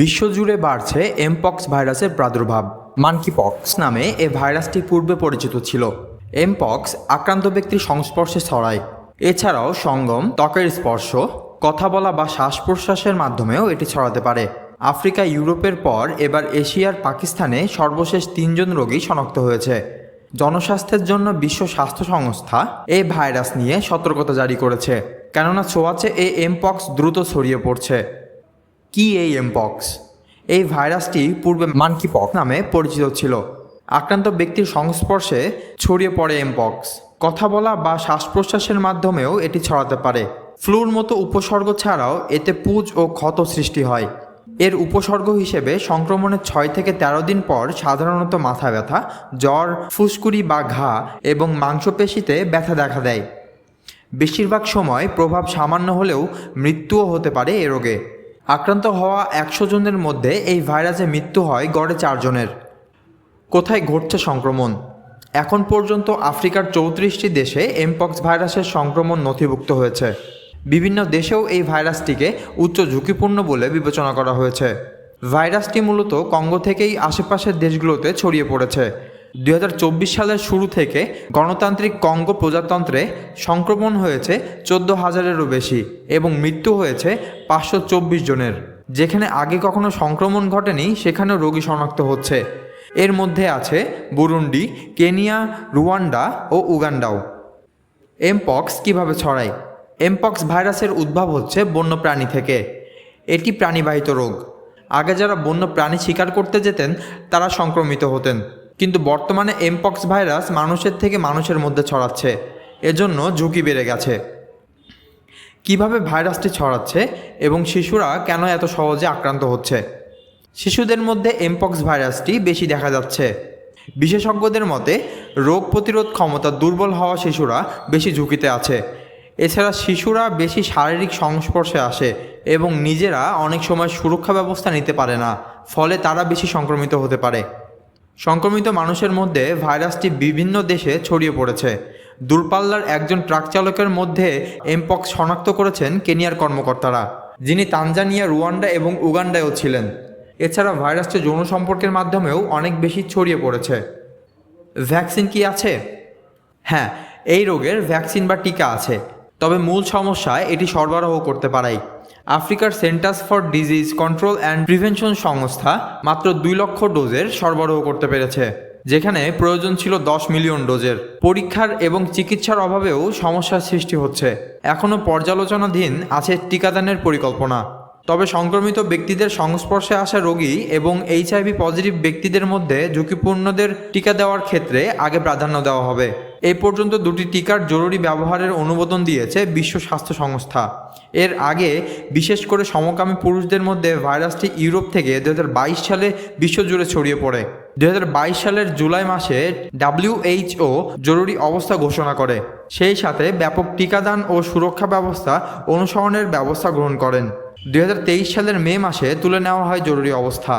বিশ্বজুড়ে বাড়ছে এমপক্স ভাইরাসের প্রাদুর্ভাব। মানকি পক্স নামে এ ভাইরাসটি পূর্বে পরিচিত ছিল। এমপক্স আক্রান্ত ব্যক্তির সংস্পর্শে ছড়ায়। এছাড়াও সঙ্গম, ত্বকের স্পর্শ, কথা বলা বা শ্বাস প্রশ্বাসের মাধ্যমেও এটি ছড়াতে পারে। আফ্রিকা, ইউরোপের পর এবার এশিয়ার পাকিস্তানে সর্বশেষ তিনজন রোগী শনাক্ত হয়েছে। জনস্বাস্থ্যের জন্য বিশ্ব স্বাস্থ্য সংস্থা এই ভাইরাস নিয়ে সতর্কতা জারি করেছে। কেননা ছোঁয়াচে এই এমপক্স দ্রুত ছড়িয়ে পড়ছে। কি এই এমপক্স এই ভাইরাসটি পূর্বে মানকি পক্স নামে পরিচিত ছিল। আক্রান্ত ব্যক্তির সংস্পর্শে ছড়িয়ে পড়ে এমপক্স কথা বলা বা শ্বাস প্রশ্বাসের মাধ্যমেও এটি ছড়াতে পারে। ফ্লুর মতো উপসর্গ ছাড়াও এতে পুজ ও ক্ষত সৃষ্টি হয়। এর উপসর্গ হিসেবে সংক্রমণের ছয় থেকে তেরো দিন পর সাধারণত মাথা ব্যথা, জ্বর, ফুসকুড়ি বা ঘা এবং মাংসপেশিতে ব্যথা দেখা দেয়। বেশিরভাগ সময় প্রভাব সামান্য হলেও মৃত্যুও হতে পারে এ রোগে। আক্রান্ত হওয়া একশো জনের মধ্যে এই ভাইরাসে মৃত্যু হয় গড়ে চারজনের। কোথায় ঘটছে সংক্রমণ? এখন পর্যন্ত আফ্রিকার চৌত্রিশটি দেশে এমপক্স ভাইরাসের সংক্রমণ নথিভুক্ত হয়েছে। বিভিন্ন দেশেও এই ভাইরাসটিকে উচ্চ ঝুঁকিপূর্ণ বলে বিবেচনা করা হয়েছে। ভাইরাসটি মূলত কঙ্গো থেকেই আশেপাশের দেশগুলোতে ছড়িয়ে পড়েছে। দুই হাজার চব্বিশ সালের শুরু থেকে গণতান্ত্রিক কঙ্গো প্রজাতন্ত্রে সংক্রমণ হয়েছে চোদ্দ হাজারেরও বেশি এবং মৃত্যু হয়েছে পাঁচশো চব্বিশ জনের। যেখানে আগে কখনো সংক্রমণ ঘটেনি, সেখানেও রোগী শনাক্ত হচ্ছে। এর মধ্যে আছে বুরুন্ডি, কেনিয়া, রুয়ান্ডা ও উগান্ডাও। এমপক্স কীভাবে ছড়ায়? এমপক্স ভাইরাসের উদ্ভব হচ্ছে বন্য প্রাণী থেকে। এটি প্রাণীবাহিত রোগ। আগে যারা বন্য প্রাণী শিকার করতে যেতেন, তারা সংক্রমিত হতেন। কিন্তু বর্তমানে এমপক্স ভাইরাস মানুষের থেকে মানুষের মধ্যে ছড়াচ্ছে। এজন্য ঝুঁকি বেড়ে গেছে। কীভাবে ভাইরাসটি ছড়াচ্ছে এবং শিশুরা কেন এত সহজে আক্রান্ত হচ্ছে? শিশুদের মধ্যে এমপক্স ভাইরাসটি বেশি দেখা যাচ্ছে। বিশেষজ্ঞদের মতে, রোগ প্রতিরোধ ক্ষমতা দুর্বল হওয়া শিশুরা বেশি ঝুঁকিতে আছে। এছাড়া শিশুরা বেশি শারীরিক সংস্পর্শে আসে এবং নিজেরা অনেক সময় সুরক্ষা ব্যবস্থা নিতে পারে না, ফলে তারা বেশি সংক্রমিত হতে পারে। সংক্রমিত মানুষের মধ্যে ভাইরাসটি বিভিন্ন দেশে ছড়িয়ে পড়েছে। দূরপাল্লার একজন ট্রাক চালকের মধ্যে এমপক্স শনাক্ত করেছেন কেনিয়ার কর্মকর্তারা, যিনি তানজানিয়া, রুয়ান্ডা এবং উগান্ডায়ও ছিলেন। এছাড়া ভাইরাসটি যৌন সম্পর্কের মাধ্যমেও অনেক বেশি ছড়িয়ে পড়েছে। ভ্যাকসিন কি আছে? হ্যাঁ এই রোগের ভ্যাকসিন বা টিকা আছে। তবে মূল সমস্যা এটি সরবরাহ করতে পারাই। আফ্রিকার centres for disease control and prevention সংস্থা মাত্র দুই লক্ষ ডোজের সরবরাহ করতে পেরেছে, যেখানে প্রয়োজন ছিল দশ মিলিয়ন ডোজের। পরীক্ষার এবং চিকিৎসার অভাবেও সমস্যার সৃষ্টি হচ্ছে। এখনও পর্যালোচনাধীন আছে টিকাদানের পরিকল্পনা। তবে সংক্রমিত ব্যক্তিদের সংস্পর্শে আসা রোগী এবং এইচআইভি পজিটিভ ব্যক্তিদের মধ্যে ঝুঁকিপূর্ণদের টিকা দেওয়ার ক্ষেত্রে আগে প্রাধান্য দেওয়া হবে। এই পর্যন্ত দুটি টিকার জরুরি ব্যবহারের অনুমোদন দিয়েছে বিশ্ব স্বাস্থ্য সংস্থা। এর আগে বিশেষ করে সমকামী পুরুষদের মধ্যে ভাইরাসটি ইউরোপ থেকে দু হাজার বাইশ সালে বিশ্বজুড়ে ছড়িয়ে পড়ে। দু হাজার বাইশ সালের জুলাই মাসে ডাব্লিউএইচও জরুরি অবস্থা ঘোষণা করে। সেই সাথে ব্যাপক টিকাদান ও সুরক্ষা ব্যবস্থা অনুসরণের ব্যবস্থা গ্রহণ করেন। দু হাজার তেইশ সালের মে মাসে তুলে নেওয়া হয় জরুরি অবস্থা।